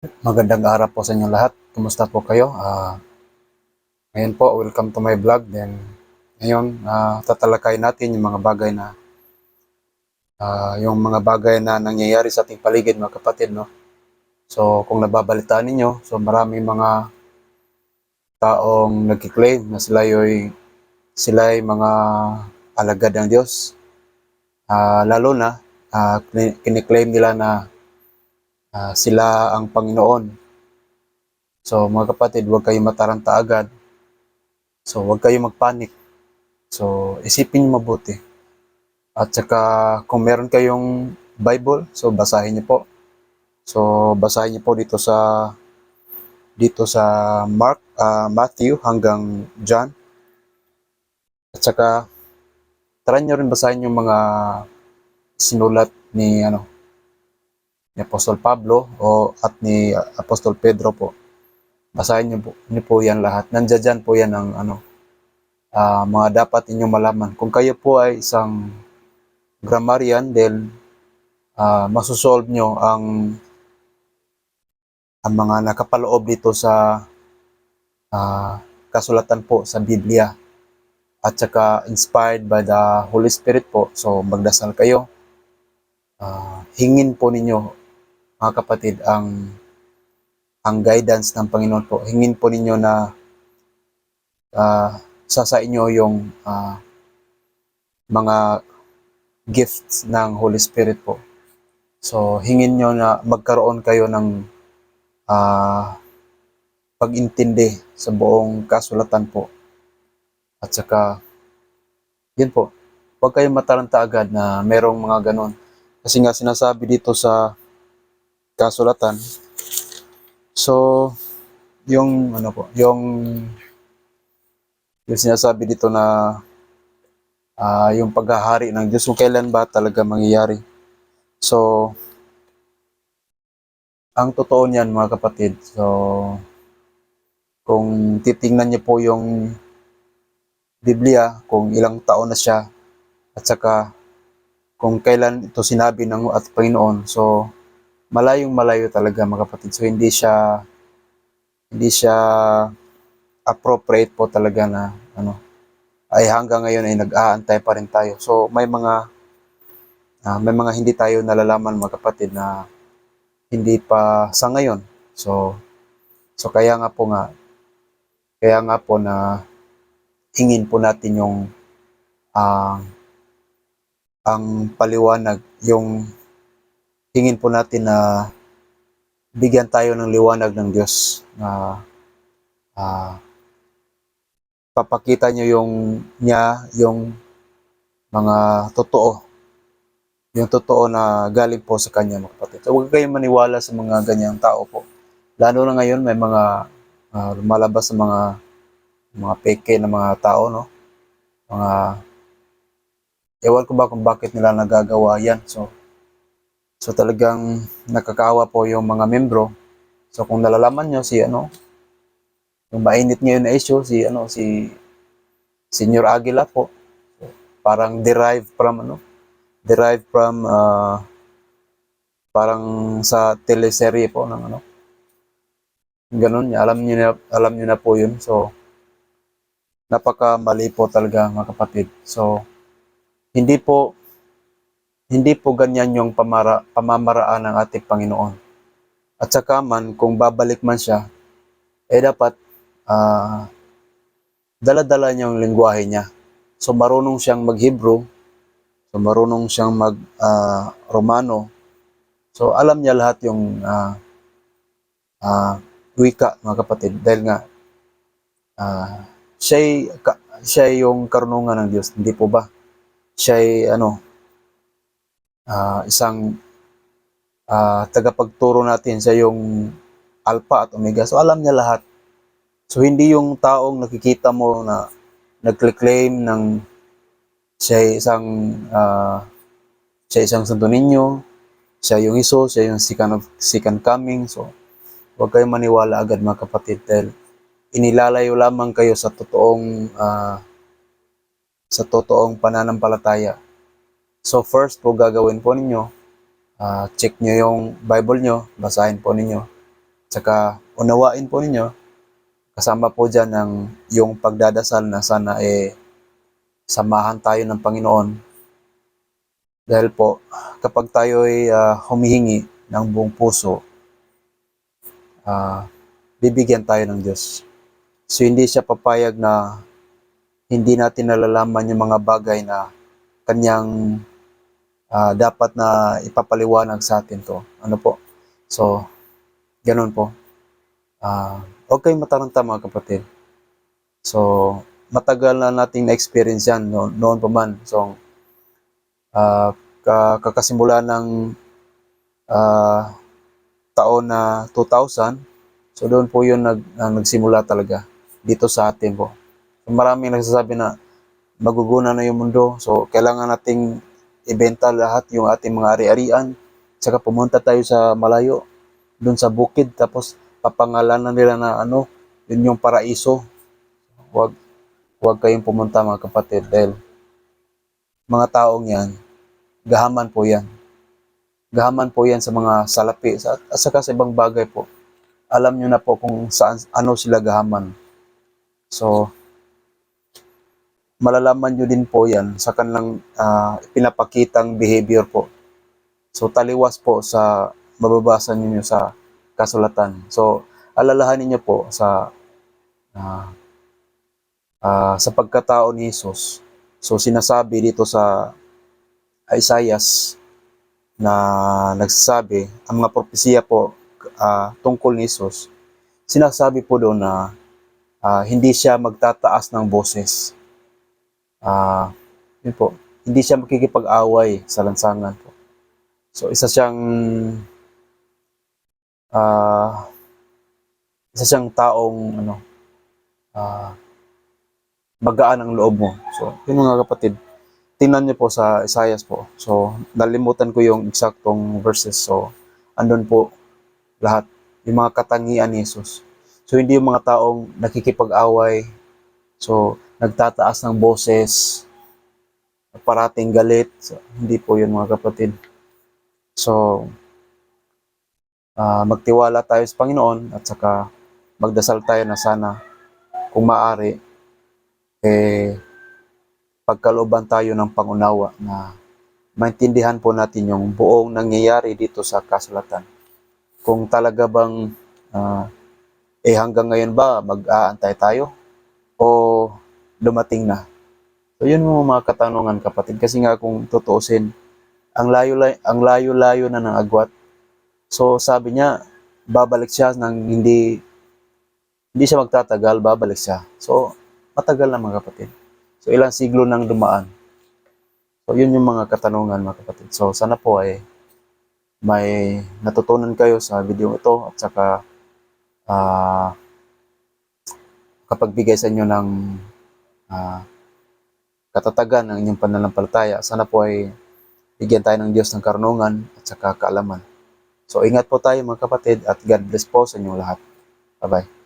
Magandang araw po sa inyong lahat. Kumusta po kayo? Ah, ngayon po, welcome to my vlog. Then, ngayon, ah, tatalakay natin yung mga bagay na ah, yung mga bagay na nangyayari sa ating paligid, mga kapatid, no? So, kung nababalitaan ninyo, so maraming mga taong nagkiklaim na sila ay sila ay mga alagad ng Diyos. Ah, lalo na, kini- kiniklaim nila na ah, sila ang Panginoon. So mga kapatid, huwag kayong mataranta agad. So huwag kayong magpanik. So isipin niyo mabuti. At saka kung meron kayong Bible, so basahin niyo po. So basahin niyo po dito sa dito sa Mark, ah, Matthew hanggang John. At saka try niyo rin basahin yung mga sinulat ni ano ni Apostol Pablo o at ni Apostol Pedro po. Basahin niyo po, niyo po yan lahat. Nandiyan po yan ang ano, ah, mga dapat inyong malaman. Kung kayo po ay isang grammarian, then ah, masosolve nyo ang ang mga nakapaloob dito sa ah, kasulatan po sa Biblia at saka inspired by the Holy Spirit po. So magdasal kayo. Ah, hingin po ninyo mga kapatid ang ang guidance ng Panginoon po. Hingin po ninyo na ah, sa sa inyo yung ah, mga gifts ng Holy Spirit po. So, hingin nyo na magkaroon kayo ng ah, pag-intindi sa buong kasulatan po. At saka, yun po, huwag kayong mataranta agad na merong mga ganon. Kasi nga sinasabi dito sa kasulatan, So, yung ano po, yung yung sinasabi dito na ah, yung paghahari ng Diyos kung kailan ba talaga mangyayari. So, ang totoo niyan mga kapatid, so kung titingnan niyo po yung Biblia, kung ilang taon na siya, at saka kung kailan ito sinabi ng at Panginoon, so malayong malayo talaga mga kapatid. So hindi siya hindi siya appropriate po talaga na ano ay hanggang ngayon ay nag-aantay pa rin tayo. So may mga ah, may mga hindi tayo nalalaman mga kapatid na hindi pa sa ngayon. So so kaya nga po nga kaya nga po na hingin po natin yung ah, ang paliwanag yung hingin po natin na bigyan tayo ng liwanag ng Diyos na ah, papakita niyo yung niya yung mga totoo yung totoo na galing po sa kanya mga kapatid. So huwag kayong maniwala sa mga ganyang tao po. Lalo na ngayon may mga ah, lumalabas sa mga mga peke na mga tao no. Mga ewan ko ba kung bakit nila nagagawa yan. So So talagang nakakawa po yung mga membro. So kung nalalaman nyo si ano, yung mainit ngayon na issue, si ano, si Senior Aguila po. Parang derived from ano, derived from ah, parang sa teleserye po ng ano. Ganun, alam niyo na, alam niyo na po yun. So napaka mali po talaga mga kapatid. So hindi po hindi po ganyan yung pamara, pamamaraan ng ating Panginoon. At saka man, kung babalik man siya, eh dapat ah, dala-dala niya yung lingwahe niya. So marunong siyang mag-Hebrew, so marunong siyang mag-Romano. so alam niya lahat yung ah, ah, wika, mga kapatid. Dahil nga, ah, siya siya yung karunungan ng Diyos, hindi po ba? Siya ano, ah, isang ah, tagapagturo natin sa yung alpha at omega. So alam niya lahat. So hindi yung taong nakikita mo na nagclaim ng siya isang ah, siya isang santo ninyo, siya yung iso, siya yung second, of, second coming. So huwag kayong maniwala agad mga kapatid dahil inilalayo lamang kayo sa totoong ah, sa totoong pananampalataya. So first po gagawin po ninyo, ah, check nyo yung Bible nyo, basahin po ninyo. Tsaka unawain po ninyo, kasama po dyan ng yung pagdadasal na sana eh samahan tayo ng Panginoon. Dahil po, kapag tayo ay ah, humihingi ng buong puso, ah, bibigyan tayo ng Diyos. So hindi siya papayag na hindi natin nalalaman yung mga bagay na kanyang ah, dapat na ipapaliwanag sa atin to. Ano po? So, ganun po. Ah, huwag kayong mataranta mga kapatid. So, matagal na nating na-experience yan no, noon pa man. So, ah, ka- kakasimula ng ah, taon na 2000, so doon po yun nag, na nagsimula talaga dito sa atin po. So, maraming nagsasabi na maguguna na yung mundo. So, kailangan nating ibenta lahat yung ating mga ari-arian. Tsaka pumunta tayo sa malayo, doon sa bukid. Tapos, papangalanan nila na ano, yun yung paraiso. Huwag, huwag kayong pumunta mga kapatid. Dahil, mga taong yan, gahaman po yan. Gahaman po yan sa mga salapi. Sa, at saka sa ibang bagay po. Alam nyo na po kung saan, ano sila gahaman. So, malalaman nyo din po yan sa kanilang ah, pinapakitang behavior po. So, taliwas po sa mababasa ninyo sa kasulatan. So, alalahanin niyo po sa ah, ah, sa pagkatao ni Jesus. So, sinasabi dito sa Isaiah na nagsasabi, ang mga propesiya po ah, tungkol ni Jesus, sinasabi po doon na ah, hindi siya magtataas ng boses. Ah, yun po, hindi siya makikipag-away sa lansangan po. So, isa siyang ah isa siyang taong ano ah magaan ang loob mo. So, yun mga kapatid. Tingnan niyo po sa Isaiah po. So, nalimutan ko yung eksaktong verses. So, andun po lahat. Yung mga katangian ni Jesus. So, hindi yung mga taong nakikipag-away. So, nagtataas ng boses. Parating galit. So, hindi po yun mga kapatid. So, ah, magtiwala tayo sa Panginoon at saka magdasal tayo na sana kung maaari eh pagkalooban tayo ng pangunawa na maintindihan po natin yung buong nangyayari dito sa kasulatan. Kung talaga bang ah, eh hanggang ngayon ba mag-aantay tayo o dumating na? So yun mga mga katanungan kapatid kasi nga kung tutuusin ang layo ang layo-layo na ng agwat. So sabi niya babalik siya nang hindi hindi siya magtatagal, babalik siya. So matagal na mga kapatid. So ilang siglo nang dumaan. So yun yung mga katanungan mga kapatid. So sana po ay may natutunan kayo sa video ito at saka ah kapagbigay sa inyo ng ah, katatagan ng inyong pananampalataya. Sana po ay bigyan tayo ng Diyos ng karunungan at saka kaalaman. So ingat po tayo mga kapatid at God bless po sa inyong lahat. Bye-bye.